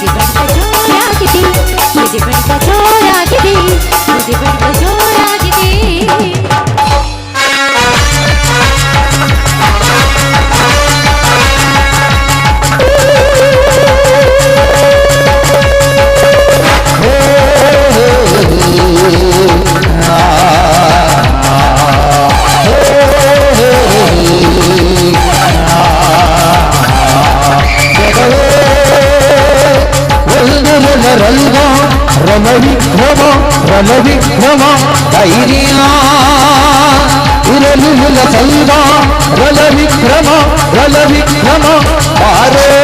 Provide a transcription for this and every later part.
मुझे बड़ी बचो राख दी मुझे बड़ी बचो राख दी मुझे बड़ी बचो ರಲವಿಕ್ರಮ ರಲವಿಕ್ರಮ, ಬಾರೇ.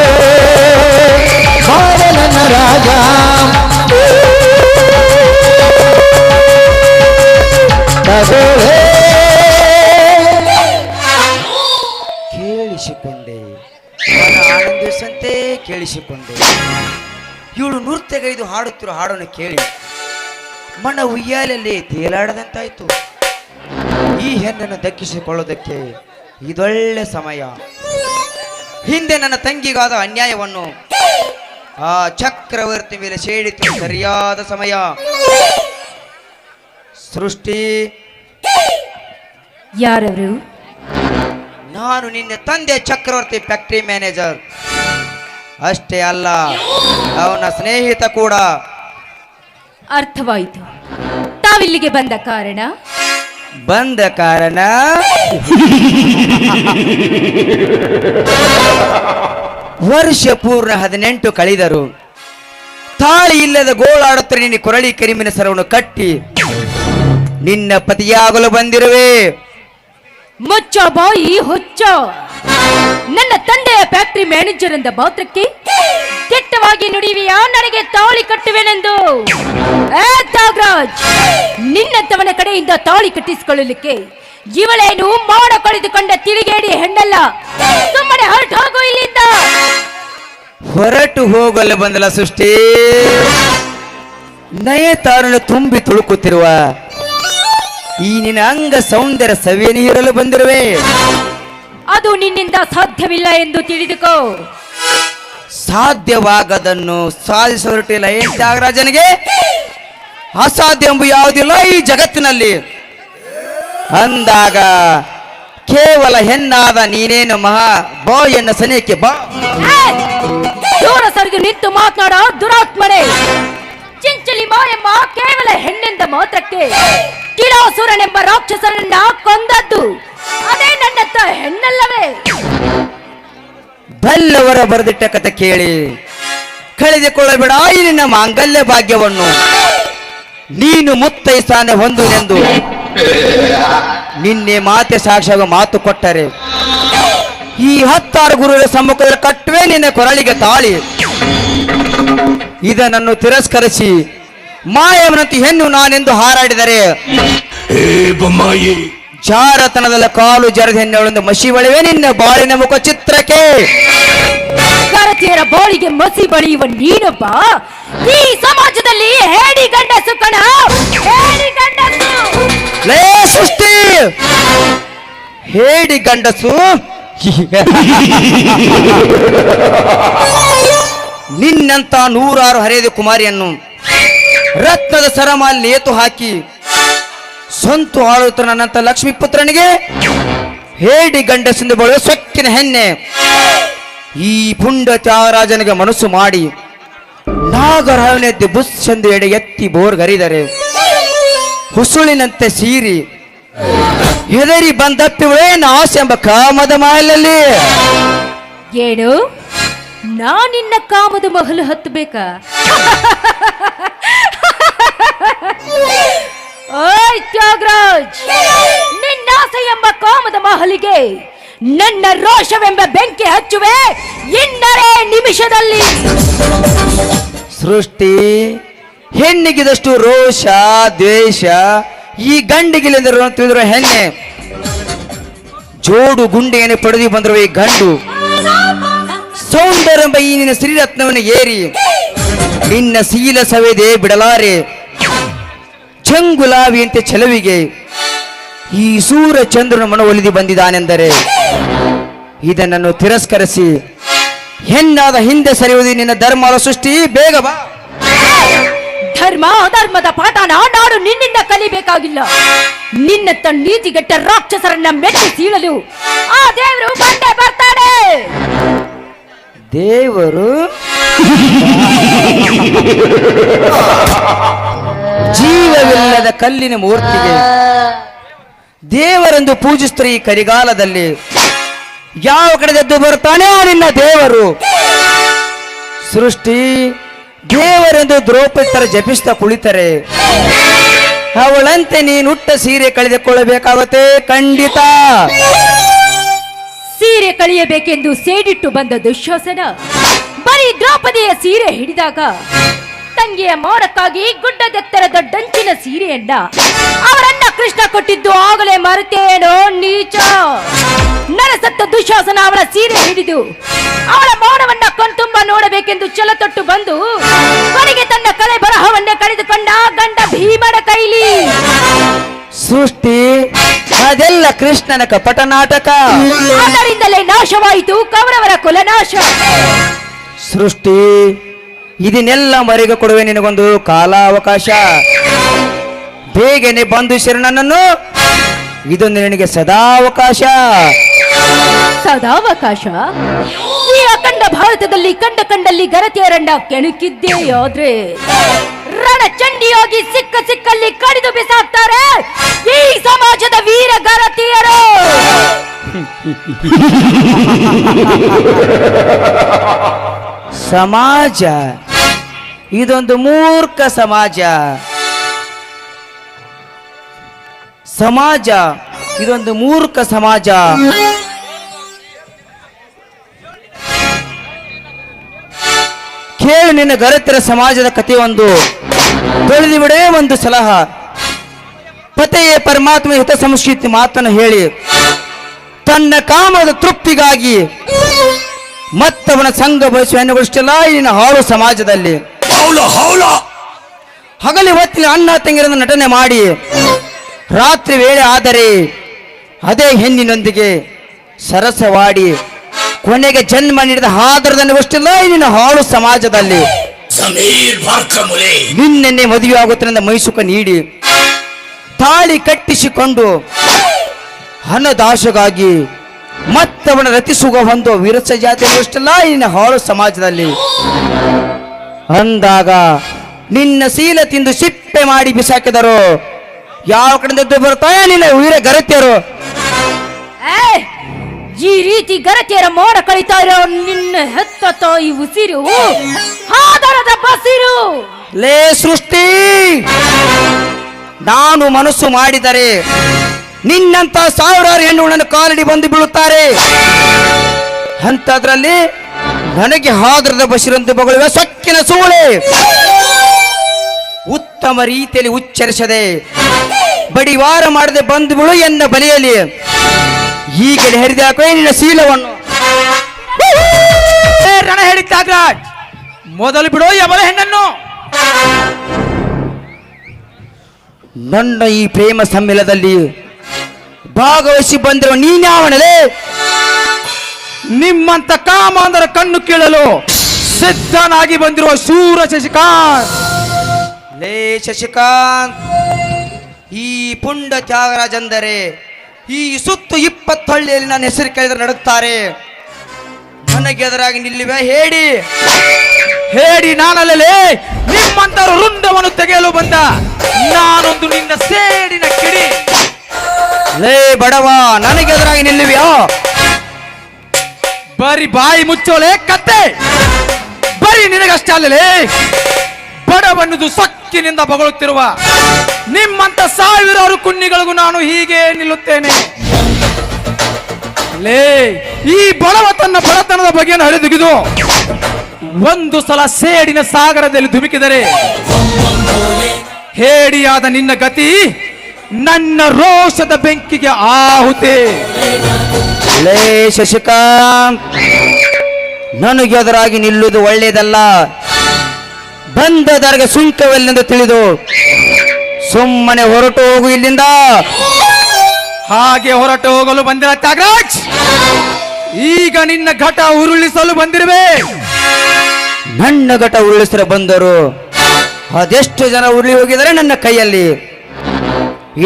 ಬಾರಲನ ರಾಜ. ತಗೊಳ್ಳೇ ಕೇಳಿಸಿಕೊಂಡೆ. ಆನಂದಿಸಂತೆ ಕೇಳಿಸಿಕೊಂಡೆ. ಇವಳು ನೃತ್ಯಗೈದು ಹಾಡುತ್ತಿರೋ ಹಾಡನ್ನು ಕೇಳಿ. ಮನ ಉಯ್ಯಾಲಲ್ಲಿ ತೇಲಾಡದಂತಾಯ್ತು. ಈ ಹೆಣ್ಣನ್ನು ದಕ್ಕಿಸಿಕೊಳ್ಳೋದಕ್ಕೆ ಇದೊಳ್ಳೆ ಸಮಯ. ಹಿಂದೆ ನನ್ನ ತಂಗಿಗಾದ ಅನ್ಯಾಯವನ್ನು ಆ ಚಕ್ರವರ್ತಿ ಮೇಲೆ ಸೇಡಿತು ಸರಿಯಾದ ಸಮಯ. ಸೃಷ್ಟಿ. ಯಾರವರು? ನಾನು ನಿನ್ನೆ ತಂದೆ ಚಕ್ರವರ್ತಿ ಫ್ಯಾಕ್ಟರಿ ಮ್ಯಾನೇಜರ್. ಅಷ್ಟೇ ಅಲ್ಲ ಅವನ ಸ್ನೇಹಿತ ಕೂಡ. ಅರ್ಥವಾಯಿತು. ತಾವಿಲ್ಲಿಗೆ ಬಂದ ಕಾರಣ? ಬಂದ ಕಾರಣ ವರ್ಷ ಪೂರ್ಣ ಹದಿನೆಂಟು ಕಳೆದರು. ತಾಳಿ ಇಲ್ಲದ ಗೋಳಾಡುತ್ತಾರೆ ನಿನ್ನ ಕೊರಳಿ ಕರಿಮಿನ ಸರವನ್ನು ಕಟ್ಟಿ ನಿನ್ನ ಪತಿಯಾಗಲು ಬಂದಿರುವೆ. ಮುಚ್ಚ ಬಾಯಿ ಹುಚ್ಚ. ನನ್ನ ತಂದೆಯ ಫ್ಯಾಕ್ಟರಿ ಮ್ಯಾನೇಜರ್ ಎಂದ ಮಾತ್ರಕ್ಕೆ ಕೆಟ್ಟವಾಗಿ ನುಡಿವಿಯಾ ನನಗೆ ತಾಳಿ ಕಟ್ಟುವೆನೆಂದು. ನಿನ್ನ ತವನ ಕಡೆಯಿಂದ ತಾಳಿ ಕಟ್ಟಿಸಿಕೊಳ್ಳಲಿಕ್ಕೆ ಇವಳೇನು ಮಾಡ ಕಳೆದುಕೊಂಡ ತಿಳಿಗೇಡಿ ಹೆಣ್ಣಲ್ಲ. ಸುಮ್ಮನೆ ಹೊರಟು ಹೋಗು ಇಲ್ಲಿಂದ. ಹೊರಟು ಹೋಗಲು ಬಂದಲ್ಲ ಸೃಷ್ಟಿ. ನಯತಾರನು ತುಂಬಿ ತುಳುಕುತ್ತಿರುವ ಈ ನಿನ್ನ ಅಂಗ ಸೌಂದರ್ಯ ಸವಿಯನ್ನು ಇರಲು ಬಂದಿರುವೆ. ಅದು ನಿನ್ನಿಂದ ಸಾಧ್ಯವಿಲ್ಲ ಎಂದು ತಿಳಿದುಕೋ. ಸಾಧ್ಯವಾಗದನ್ನು ಸಾಧಿಸ ಹೊರಟಿಲ್ಲ. ಏನ್ ತ್ಯಾಗರಾಜನಿಗೆ? ಅಸಾಧ್ಯ ಎಂಬ ಯಾವುದಿಲ್ಲ ಈ ಜಗತ್ತಿನಲ್ಲಿ. ಅಂದಾಗ ಕೇವಲ ಹೆಣ್ಣಾದ ನೀನೇನು ಮಹಾ ಬಾ ಎನ್ನ ಸನಿಯಕ್ಕೆ ಬಾ! ದೂರ ಸರಿದು ನಿಂತು ಮಾತನಾಡ ದುರಾತ್ಮನೆ. ಚಿಂಚಲಿ ಎಂಬ ಕೇವಲ ಹೆಣ್ಣೆಂದ ಮಾತ್ರಕ್ಕೆ ಕಿಡಾಸುರನೆಂಬ ರಾಕ್ಷಸನನ್ನ ಕೊಂದದ್ದು. ಅದೇ ನನ್ನತ್ತ ಹೆಣ್ಣಲ್ಲವೇ. ಬಲ್ಲವರ ಬರೆದಿಟ್ಟ ಕತೆ ಕೇಳಿ, ಕಳೆದುಕೊಳ್ಳಬೇಡ ಈ ನಿನ್ನ ಮಾಂಗಲ್ಯ ಭಾಗ್ಯವನ್ನು. ನೀನು ಮುತ್ತೈ ಸ್ಥಾನ ಹೊಂದುನೆಂದು ನಿನ್ನೆ ಮಾತೆ ಸಾಕ್ಷಿಯಾಗ ಮಾತು ಕೊಟ್ಟರೆ, ಈ ಹತ್ತಾರು ಗುರುಗಳ ಸಮ್ಮುಖದಲ್ಲಿ ಕಟ್ಟುವೆ ನಿನ್ನ ಕೊರಳಿಗೆ ತಾಳಿ. ಇದನನ್ನು ತಿರಸ್ಕರಿಸಿ ಮಾಯವನಂತೆ ಹೆಣ್ಣು ನಾನೆಂದು ಹಾರಾಡಿದರೆ ಏ ಬೊಮ್ಮಾಯಿ. ಜಾರತನದ ಕಾಲು ಜರದ ಹೆಣ್ಣೆಳೆಂದು ಮಸಿ ಬಳಿವೆ ನಿನ್ನ ಬಾಳಿನ ಮುಖ ಚಿತ್ರಕ್ಕೆ. ಭಾರತೀಯರ ಬಾಳಿಗೆ ಮಸಿ ಬಳಿಯುವ ನೀನೊಬ್ಬ ಈ ಸಮಾಜದಲ್ಲಿ ಹೇಡಿ ಗಂಡಸು ಕಣ ಹೇಡಿ ಗಂಡಸು. ಲೇ ಸೃಷ್ಟಿ! ಹೇಡಿ ಗಂಡಸು. ನಿನ್ನಂತ ನೂರಾರು ಹರಿಯದ ಕುಮಾರಿಯನ್ನು ರತ್ನದ ಸರಮಾಲಿ ನೇತು ಹಾಕಿ ಸ್ವಂತ ಆಳುತ್ತ ನನ್ನಂತ ಲಕ್ಷ್ಮೀ ಪುತ್ರನಿಗೆ ಹೇಡಿ ಗಂಡಸಿಂದ ಬಳುವ ಸೊಕ್ಕಿನ ಹೆಣ್ಣೆ. ಈ ಪುಂಡ ತ್ಯಾಗರಾಜನಿಗೆ ಮನಸ್ಸು ಮಾಡಿ ನಾಗರಹನೆದ್ದು ಬುಸ್ ಎಂದು ಎಡೆ ಎತ್ತಿ ಬೋರ್ ಗರಿದರೆ. ಹುಸುಳಿನಂತೆ ಸೀರಿ ಹೆದರಿ ಬಂದಪ್ಪಿವೇ ಆಸೆ ಎಂಬ ಕಾಮದ ಮಾಯಲಲ್ಲಿ. ಏನು ನಾನಿನ್ನ ಕಾಮದ ಮಹಲು ಹತ್ತಬೇಕ? ಓಯ್ ತ್ಯಾಗರಾಜ್ ನಿನ್ನಾಸೆ ಎಂಬ ಕಾಮದ ಮಹಲಿಗೆ ನನ್ನ ರೋಷವೆಂಬ ಬೆಂಕಿ ಹಚ್ಚುವೆ ಇನ್ನರೇ ನಿಮಿಷದಲ್ಲಿ. ಸೃಷ್ಟಿ, ಹೆಣ್ಣಿಗಿದಷ್ಟು ರೋಷ, ದ್ವೇಷ, ಈ ಗಂಡಿಗಿಲ್ಲ ತಿಳಿದಿರುವ ಹೆಣ್ಣೆ. ಜೋಡು ಗುಂಡಿಯನ್ನು ಪಡೆದು ಬಂದರು ಈ ಗಂಡು ಸೌಂದರ್ಯ ಎಂಬ ಈ ನಿನ್ನ ಶ್ರೀರತ್ನವನ್ನು ಏರಿ, ನಿನ್ನ ಶೀಲ ಸವೆದೆ ಬಿಡಲಾರೆ. ಚಂಗುಲಾವಿಯಂತೆ ಚೆಲುವಿಗೆ ಈ ಸೂರ ಚಂದ್ರನ ಮನ ಒಲಿದು ಬಂದಿದ್ದಾನೆಂದರೆ ಇದನ್ನು ತಿರಸ್ಕರಿಸಿ, ಹೆಣ್ಣಾದ ಹಿಂದೆ ಸರಿಯುವುದು ನಿನ್ನ ಧರ್ಮದ ಸೃಷ್ಟಿ, ಬೇಗ ಬಾ. ಧರ್ಮ ಧರ್ಮದ ಪಾಠನ ನಾಡು ನಿನ್ನಿಂದ ಕಲಿಬೇಕಾಗಿಲ್ಲ. ನಿನ್ನ ನೀತಿಗೆಟ್ಟ ರಾಕ್ಷಸರನ್ನ ಮೆಟ್ಟಿ ಸೀಳಲು ಆ ದೇವರು ಬಂದೇ ಬರ್ತಾನೆ. ದೇವರು. ಜೀವವಿಲ್ಲದ ಕಲ್ಲಿನ ಮೂರ್ತಿಗೆ ದೇವರೆಂದು ಪೂಜಿಸ್ತಾರೆ ಈ ಕರಿಗಾಲದಲ್ಲಿ. ಯಾವ ಕಡೆದದ್ದು ಬರ್ತಾನೆ ನಿನ್ನ ದೇವರು. ಸೃಷ್ಟಿ ದೇವರೆಂದು ದ್ರೌಪದಿತರ ಜಪಿಸ್ತಾ ಕುಳಿತರೆ. ಅವಳಂತೆ ನೀನುಟ್ಟ ಸೀರೆ ಕಳೆದುಕೊಳ್ಳಬೇಕಾಗತ್ತೆ, ಖಂಡಿತ. ಸೀರೆ ಕಳಿಯಬೇಕೆಂದು ಸೇಡಿಟ್ಟು ಬಂದ ದುಶ್ಯಾಸನ ಬರೀ ದ್ರೌಪದಿಯ ಸೀರೆ ಹಿಡಿದಾಗ ತಂಗಿಯ ಮೋಡಕ್ಕಾಗಿ ಗುಡ್ಡದೆತ್ತರದ ಡಂಚಿನ ಸೀರೆಯನ್ನ ಅವರನ್ನ ಕೃಷ್ಣ ಕೊಟ್ಟಿದ್ದು ಆಗಲೇ ಮರೆತೇನೋ ನೀಚ. ನರಸತ್ತ ದುಶಾಸನ ಅವಳ ಸೀರೆ ಹಿಡಿದು ಅವಳ ಮೌನವನ್ನ ಕಣ್ತುಂಬ ನೋಡಬೇಕೆಂದು ಛಲ ತೊಟ್ಟು ಬಂದು ಕೊನೆಗೆ ತನ್ನ ಕಲೆ ಬರಹವನ್ನೇ ಕಳೆದುಕೊಂಡ ಗಂಡ ಭೀಮನ ಕೈಲಿ. ಸೃಷ್ಟಿ ಅದೆಲ್ಲ ಕೃಷ್ಣನ ಕಪಟ ನಾಟಕ. ಅದರಿಂದಲೇ ನಾಶವಾಯಿತು ಕೌರವರ ಕುಲನಾಶ. ಸೃಷ್ಟಿ ಇದನ್ನೆಲ್ಲ ಮರೆಗೆ ಕೊಡುವೆ ನಿನಗೊಂದು ಕಾಲಾವಕಾಶ. ಬೇಗನೆ ಬಂದು ಶರಣನನ್ನು ಇದೊಂದು ನಿನಗೆ ಸದಾವಕಾಶ ಸದಾವಕಾಶ ಈ ಅಖಂಡ ಭಾರತದಲ್ಲಿ ಕಂಡ ಕಂಡಲ್ಲಿ ಗರತಿಯರನ್ನ ಕೆಣಕಿದ್ದೇ ಆದ್ರೆ ರಣ ಚಂಡಿಯಾಗಿ ಸಿಕ್ಕ ಸಿಕ್ಕಲ್ಲಿ ಕಡಿದು ಬಿಸಾಕ್ತಾರೆ ಈ ಸಮಾಜದ ವೀರ ಗರತಿಯರು. ಸಮಾಜ, ಇದೊಂದು ಮೂರ್ಖ ಸಮಾಜ. ಸಮಾಜ, ಇದೊಂದು ಮೂರ್ಖ ಸಮಾಜ. ಕೇಳು ನಿನ್ನ ಗರತಿರ ಸಮಾಜದ ಕಥೆ ಒಂದು. ತೊಳೆದು ಬಿಡೇ ಒಂದು ಸಲಹ. ಪತೆಯೇ ಪರಮಾತ್ಮ ಹಿತ ಸಂಸ್ಕೃತಿ ಮಾತನ್ನು ಹೇಳಿ. ತನ್ನ ಕಾಮದ ತೃಪ್ತಿಗಾಗಿ ಮತ್ತವನ ಸಂಘ ಬಯಸುವ ಹೆಣ್ಣುಗಳಿಷ್ಟೆಲ್ಲ ಇಲ್ಲಿನ ಹಾಳು ಸಮಾಜದಲ್ಲಿ. ಹಗಲಿ ಹೊತ್ತಿನ ಅಣ್ಣ ತಂಗಿರನ್ನು ನಟನೆ ಮಾಡಿ. ರಾತ್ರಿ ವೇಳೆ ಆದರೆ ಅದೇ ಹೆಣ್ಣಿನೊಂದಿಗೆ ಸರಸವಾಡಿ ಕೊನೆಗೆ ಜನ್ಮ ನೀಡಿದ ಹಾದರದನ್ನುವಷ್ಟಿಲ್ಲ ನಿನ್ನ ಹಾಳು ಸಮಾಜದಲ್ಲಿ. ಸಮೀರ್ ಬಾರ್ಕಮುಲೆ ನಿನ್ನೆನ್ನೆ ಮದುವೆ ಆಗುತ್ತಿನಿಂದ ಮೈಸುಕ ನೀಡಿ ತಾಳಿ ಕಟ್ಟಿಸಿಕೊಂಡು ಹಣದಾಶಗಾಗಿ ಮತ್ತವನ ರತಿಸುಗ ಒಂದು ವಿರಸ ಜಾತಿಯಷ್ಟೆಲ್ಲ ನಿನ್ನ ಹಾಳು ಸಮಾಜದಲ್ಲಿ. ಅಂದಾಗ ನಿನ್ನ ಸೀಲ ತಿಂದು ಸಿಪ್ಪೆ ಮಾಡಿ ಬಿಸಾಕಿದರು. ಯಾವ ಕಡೆಯಿಂದ ಬರ್ತಾಯ ನಿನ್ನ ವೀರ ಗರತ್ಯರು. ಏ, ಈ ರೀತಿ ಗರತಿಯರ ಮೋಡ ಕಳಿತಾ ಇರೋ ನಿನ್ನ ಹೆತ್ತ ತಾಯಿ ಉಸಿರು. ಹಾದರದ ಬಸಿರು. ಲೇ ಸೃಷ್ಟಿ, ನಾನು ಮನಸ್ಸು ಮಾಡಿದರೆ ನಿನ್ನಂತ ಸಾವಿರಾರು ಹೆಣ್ಣುಗಳನ್ನು ಕಾಲಡಿ ಬಂದು ಬೀಳುತ್ತಾರೆ. ಅಂತದ್ರಲ್ಲಿ ನನಗೆ ಹಾದರದ ಬಸಿರಂದು ಬಗಳುವ ಸೊಕ್ಕಿನ ಸೂಳೆ. ಉತ್ತಮ ರೀತಿಯಲ್ಲಿ ಉಚ್ಚರಿಸದೆ, ಬಡಿವಾರ ಮಾಡದೆ ಬಂದು ಬಿಳು ಎನ್ನ ಬಲಿಯಲಿ ಈಗಲೇ ಹರಿದಾಕೋ ನಿನ್ನ ಶೀಲವನ್ನು ರಣ ರಣ ತ್ಯಾಗರಾಜ್. ಮೊದಲು ಬಿಡೋ ಯಮಲ ಹೆಣ್ಣನ್ನು. ನನ್ನ ಈ ಪ್ರೇಮ ಸಮ್ಮೇಳನದಲ್ಲಿ ಭಾಗವಹಿಸಿ ಬಂದಿರುವ ನೀನ್ಯಾವನಲೇ ನಿಮ್ಮಂತ ಕಾಮಾಂಧರ ಕಣ್ಣು ಕೀಳಲು ಸಿದ್ಧನಾಗಿ ಬಂದಿರುವ ಶೂರ ಶಶಿಕಾಂತ್. ಲೇ, ಶಶಿಕಾಂತ್. ಈ ಪುಂಡ ತ್ಯಾಗರಾಜ್ ಈ ಸುತ್ತು ಇಪ್ಪತ್ತು ಹಳ್ಳಿಯಲ್ಲಿ ನನ್ನ ಹೆಸರು ಕೇಳಿದ್ರೆ ನಡುತ್ತಾರೆ. ನನಗೆ ಎದುರಾಗಿ ನಿಲ್ಲುವೆ ಹೇಳಿ ಹೇಳಿ ನಾನಲ್ಲೇ ನಿಮ್ಮಂತರ ವೃಂದವನ್ನು ತೆಗೆಯಲು ಬಂದ ನಾನೊಂದು ನಿನ್ನ ಸೇಡಿನ ಕಿಡಿ. ಲೇ ಬಡವ, ನನಗೆ ಎದುರಾಗಿ ನಿಲ್ಲುವೆಯೋ? ಬರೀ ಬಾಯಿ ಮುಚ್ಚೋಲೆ ಕತ್ತೆ. ಬರೀ ನಿನಗಷ್ಟೇ ಅಲ್ಲಲೇ ಬಡವನ್ನುದು ಸೊಕ್ಕಿನಿಂದ ಬಗಳುತ್ತಿರುವ ನಿಮ್ಮಂತ ಸಾವಿರಾರು ಕುನ್ನಿಗಳಿಗೂ ನಾನು ಹೀಗೆ ನಿಲ್ಲುತ್ತೇನೆ. ಲೇ, ಈ ಬಡವ ತನ್ನ ಬಡತನದ ಬಗೆಯನ್ನು ಹರಿದುಗಿದು ಒಂದು ಸಲ ಸೇಡಿನ ಸಾಗರದಲ್ಲಿ ಧುಮುಕಿದರೆ ಹೇಡಿಯಾದ ನಿನ್ನ ಗತಿ ನನ್ನ ರೋಷದ ಬೆಂಕಿಗೆ ಆಹುತಿ. ಲೇ, ಶಶಿಕಾಂತ್, ನನಗೆ ಎದುರಾಗಿ ನಿಲ್ಲುವುದು ಒಳ್ಳೆಯದಲ್ಲ. ಬಂದದರಿಗೆ ಸುಂಕವಲ್ಲೆಂದು ತಿಳಿದು ಸುಮ್ಮನೆ ಹೊರಟು ಹೋಗು ಇಲ್ಲಿಂದ. ಹಾಗೆ ಹೊರಟು ಹೋಗಲು ಬಂದಿರ ತ್ಯಾಗರಾಜ್. ಈಗ ನಿನ್ನ ಘಟ ಉರುಳಿಸಲು ಬಂದಿರುವೆ. ನನ್ನ ಘಟ ಉರುಳಿಸಲು ಬಂದರು. ಅದೆಷ್ಟು ಜನ ಉರುಳಿ ಹೋಗಿದರೆ ನನ್ನ ಕೈಯಲ್ಲಿ.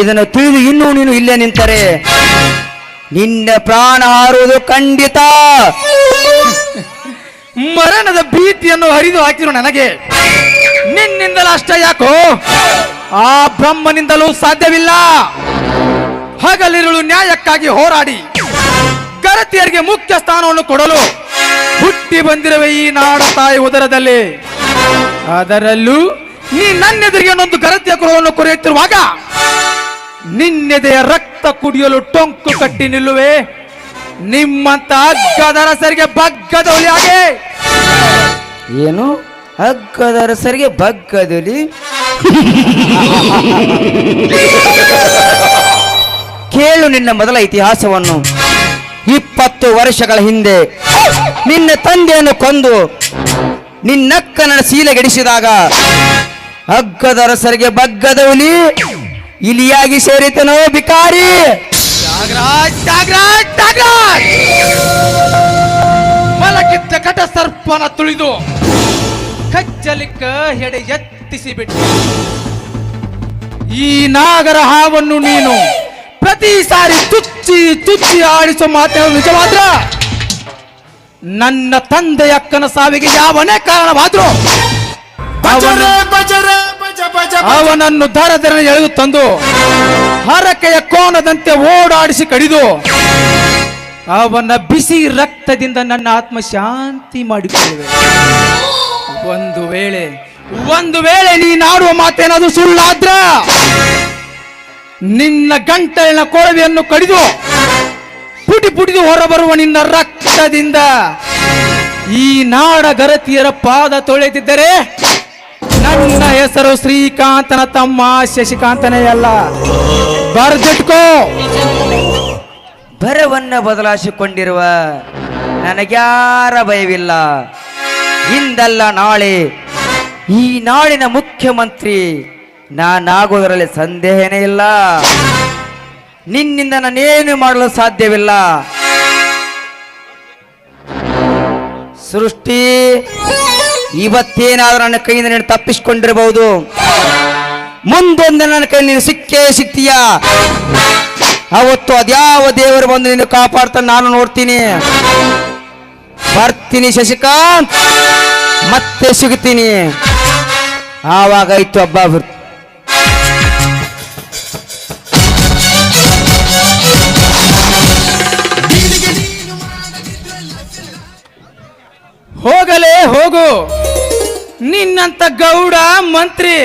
ಇದನ್ನು ತಿಳಿದು ಇನ್ನೂ ನೀನು ಇಲ್ಲೇ ನಿಂತರೆ. ನಿನ್ನ ಪ್ರಾಣ ಹಾರುವುದು ಖಂಡಿತ. ಮರಣದ ಭೀತಿಯನ್ನು ಹರಿದು ಹಾಕಿರು ನನಗೆ. ನಿನ್ನಿಂದಲೂ ಅಷ್ಟೇ ಯಾಕೋ? ಆ ಬ್ರಹ್ಮನಿಂದಲೂ ಸಾಧ್ಯವಿಲ್ಲ. ಹಗಲಿರುಳು ನ್ಯಾಯಕ್ಕಾಗಿ ಹೋರಾಡಿ, ಗರತಿಯರಿಗೆ ಮುಖ್ಯ ಸ್ಥಾನವನ್ನು ಕೊಡಲು ಹುಟ್ಟಿ ಬಂದಿರುವ ಈ ನಾಡ ತಾಯಿ ಉದರದಲ್ಲಿ. ಅದರಲ್ಲೂ ನೀ ನನ್ನೆದುರಿಗೆ ಒಂದು ಗರತಿಯ ಕುಲವನ್ನು ಕೊರೆಯುತ್ತಿರುವಾಗ ನಿನ್ನೆದೆಯ ರಕ್ತ ಕುಡಿಯಲು ಟೊಂಕು ಕಟ್ಟಿ ನಿಲ್ಲುವೆ. ನಿಮ್ಮಂತ ಅಗ್ಗದ ಸರಿಗೆ ಬಗ್ಗದ ಹಾಗೆ ಏನು? ಹಗ್ಗದ ಅರಸರಿಗೆ ಬಗ್ಗದಲ್ಲಿ. ಕೇಳು ನಿನ್ನ ಮೊದಲ ಇತಿಹಾಸವನ್ನು. ಇಪ್ಪತ್ತು ವರ್ಷಗಳ ಹಿಂದೆ ನಿನ್ನ ತಂದೆಯನ್ನು ಕೊಂದು ನಿನ್ನಕ್ಕನ ಶೀಲೆಗೆಡಿಸಿದಾಗ ಹಗ್ಗದ ಅರಸರಿಗೆ ಬಗ್ಗದ ಹುಲಿ ಇಲಿಯಾಗಿ ಸೇರಿತನೋ ಬಿಕಾರಿ ಮಲಗಿದ್ದ ಕಟ ಸರ್ಪನ ತುಳಿದು ಕಜ್ಜಲಿಕ್ಕ ಹೆಡೆ ಎತ್ತಿಸಿ ಬಿಟ್ಟು ಈ ನಾಗರ ಹಾವನ್ನು ನೀನು ಪ್ರತಿ ಸಾರಿ ತುಚ್ಚಿ ತುಚ್ಚಿ ಆಡಿಸೋ ಮಾತೆ ನಿಜ ಮಾತ್ರ? ನನ್ನ ತಂದೆಯ ಅಕ್ಕನ ಸಾವಿಗೆ ಯಾವನೇ ಕಾರಣವಾದ್ರು ಅವನು- ಅವನನ್ನು ದರ ಎಳೆದು ತಂದು ಹರಕೆಯ ಕೋನದಂತೆ ಓಡಾಡಿಸಿ ಕಡಿದು ಅವನ ಬಿಸಿ ರಕ್ತದಿಂದ ನನ್ನ ಆತ್ಮ ಶಾಂತಿ ಮಾಡಿಕೊಳ್ಳುವೆ. ಒಂದು ವೇಳೆ ಒಂದು ವೇಳೆ ನೀನಾಡುವ ಮಾತೇನಾದ್ರೂ ಸುಳ್ಳಾದ್ರ, ನಿನ್ನ ಗಂಟಲಿನ ಕೊಳವೆಯನ್ನು ಕಡಿದು, ಪುಟಿ ಪುಟಿದು ಹೊರಬರುವ ನಿನ್ನ ರಕ್ತದಿಂದ ಈ ನಾಡ ಗರತಿಯರ ಪಾದ ತೊಳೆದಿದ್ದರೆ ನನ್ನ ಹೆಸರು ಶ್ರೀಕಾಂತನ ತಮ್ಮ, ಶಶಿಕಾಂತನೇ ಅಲ್ಲ. ಬರ್ದಿಟ್ಕೋ. ಭರವನ್ನ ಬದಲಾಯಿಸಿಕೊಂಡಿರುವ ನನಗ್ಯಾರ ಭಯವಿಲ್ಲ. ಇಂದಲ್ಲ ನಾಳೆ ಈ ನಾಡಿನ ಮುಖ್ಯಮಂತ್ರಿ ನಾನಾಗೋದರಲ್ಲಿ ಸಂದೇಹನೇ ಇಲ್ಲ. ನಿನ್ನಿಂದ ನಾನೇನು ಮಾಡಲು ಸಾಧ್ಯವಿಲ್ಲ. ಸೃಷ್ಟಿ, ಇವತ್ತೇನಾದರೂ ನನ್ನ ಕೈಯಿಂದ ನೀನು ತಪ್ಪಿಸಿಕೊಂಡಿರಬಹುದು. ಮುಂದೊಂದು ನನ್ನ ಕೈಯಲ್ಲಿ ನೀನು ಸಿಕ್ಕೇ ಸಿಗ್ತೀಯ ಅವತ್ತು ಅದ್ಯಾವ ದೇವರು ಬಂದು ನಿನ್ನ ಕಾಪಾಡ್ತಾನೆ ನಾನು ನೋಡ್ತೀನಿ. ಬರ್ತೀನಿ ಶಶಿಕಾಂತ್, ಮತ್ತೆ ಸಿಗ್ತೀನಿ. ಇತ್ತು ಹಬ್ಬ ಹೋಗಲೇ ಹೋಗು. ನಿನ್ನಂತ ಗೌಡ ಮಂತ್ರಿ.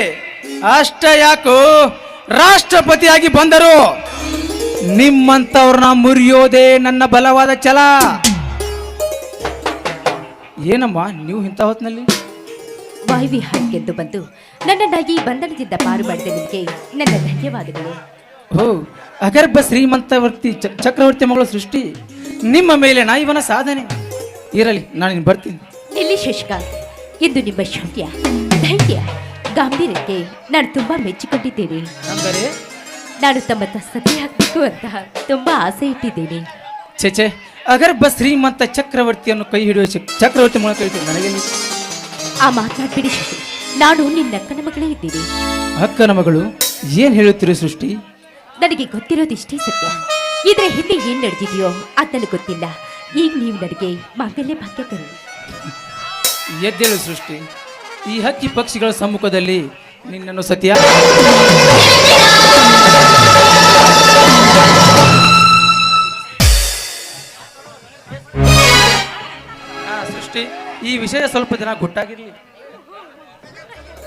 ಅಷ್ಟ ಯಾಕೋ ರಾಷ್ಟ್ರಪತಿಯಾಗಿ ಬಂದರು. ನಿಮ್ಮಂತವ್ರನ್ನ ಮುರಿಯೋದೇ ನನ್ನ ಬಲವಾದ ಛಲ. ಏನಮ್ಮ ನೀವು ಇಂಥ ಹೊತ್ತಿನಲ್ಲಿ? ವಾಯುವಿಹಾರಕ್ಕೆಂದು ಬಂದು ನನ್ನನ್ನ ಈ ಬಂಧನದಿಂದ ಪಾರು ಮಾಡಿದ ನಿಮಗೆ ನನ್ನ ಧನ್ಯವಾದಗಳು. ಓ ಅಗರ್ಭ ಶ್ರೀಮಂತವರ್ತಿ ಚಕ್ರವರ್ತಿ ಮಗಳ ಸೃಷ್ಟಿ ನಿಮ್ಮ ಮೇಲೆ ನಾ ಇವನ ಸಾಧನೆ. ಇರಲಿ ನಾನು ಬರ್ತೀನಿ. ಇಲ್ಲಿ ಶಶಿಕಾಂತ್ ಇಂದು ನಿಮ್ಮ ಶೌರ್ಯ ಧೈರ್ಯ ಗಾಂಭೀರ್ಯಕ್ಕೆ ನಾನು ತುಂಬಾ ಮೆಚ್ಚಿಕೊಂಡಿದ್ದೇನೆ. ಅಂದರೆ? ನಾನು ತಮ್ಮ ಸತಿ ಹಾಕಬೇಕು ಅಂತ ತುಂಬಾ ಆಸೆ ಇಟ್ಟಿದ್ದೇನೆ. ಚೇಚೆ ಅಗರ್ಭ ಶ್ರೀಮಂತ ಚಕ್ರವರ್ತಿಯನ್ನು ಕೈ ಹಿಡಿಯುವ ಚಕ್- ಚಕ್ರವರ್ತಿ ಮೂಲಕ ನನಗೆ ಆ ಮಾತಾಡ್ಬಿಡಿ ಶಶಿ ನಾನು ನಿನ್ನ ಅಕ್ಕನ ಮಗಳೇ ಇದ್ದೀನಿ. ಅಕ್ಕನ ಮಗಳು ಏನ್ ಹೇಳುತ್ತಿರೋ ಸೃಷ್ಟಿ? ನನಗೆ ಗೊತ್ತಿರೋದಿಷ್ಟೇ ಸತ್ಯ. ಇದ್ರ ಹಿಂದೆ ಏನ್ ನಡೆದಿದೆಯೋ ಅದು ನನಗೆ ಗೊತ್ತಿಲ್ಲ. ಈಗ ನೀವು ನನಗೆ ಮಾಂಗಲ್ಯ ಭಾಗ್ಯ ಕರು ಎದ್ದೇಳು ಸೃಷ್ಟಿ ಈ ಹಕ್ಕಿ ಪಕ್ಷಿಗಳ ಸಮ್ಮುಖದಲ್ಲಿ ನಿನ್ನನ್ನು ಸತ್ಯ ಈ ವಿಷಯ ಸ್ವಲ್ಪ ದಿನ ಗುಟ್ಟಾಗಿರ್ಲಿ